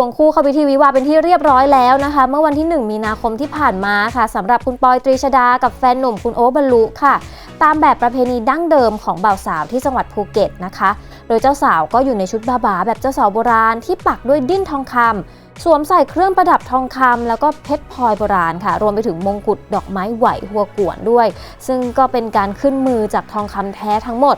ควงคู่เข้าพิธีวิวาเป็นที่เรียบร้อยแล้วนะคะ เมื่อวันที่ 1 มีนาคมที่ผ่านมาค่ะสำหรับคุณปอยตรีชดากับแฟนหนุ่มคุณโอ๊บรรลุค่ะ ตามแบบประเพณีดั้งเดิมของบ่าวสาวที่จังหวัดภูเก็ตนะคะ โดยเจ้าสาวก็อยู่ในชุดบาบาแบบเจ้าสาวโบราณที่ปักด้วยดิ้นทองคำสวมใส่เครื่องประดับทองคำแล้วก็เพชรพลอยโบราณค่ะ รวมไปถึงมงกุฎดอกไม้ไหวหัวกวนด้วย ซึ่งก็เป็นการขึ้นมือจากทองคำแท้ทั้งหมด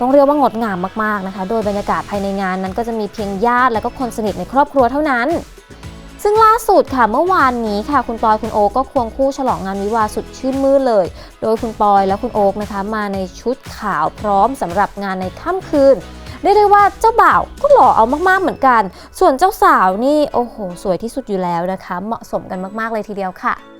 ต้องเรียกว่างดงามมากๆนะคะ โดยบรรยากาศภายในงานนั้นก็จะมีเพียงญาติและก็คนสนิทในครอบครัวเท่านั้น ซึ่งล่าสุดค่ะเมื่อวานนี้ค่ะ คุณปอยคุณโอ๊กก็ควงคู่ฉลองงานวิวาสุดชื่นมื่นเลย โดยคุณปอยและคุณโอ๊กนะคะ มาในชุดขาวพร้อมสำหรับงานในค่ำคืนเรียกได้ว่าเจ้าบ่าวก็หล่อเอามากๆเหมือนกัน ส่วนเจ้าสาวนี่โอ้โห สวยที่สุดอยู่แล้วนะคะ เหมาะสมกันมากๆเลยทีเดียวค่ะ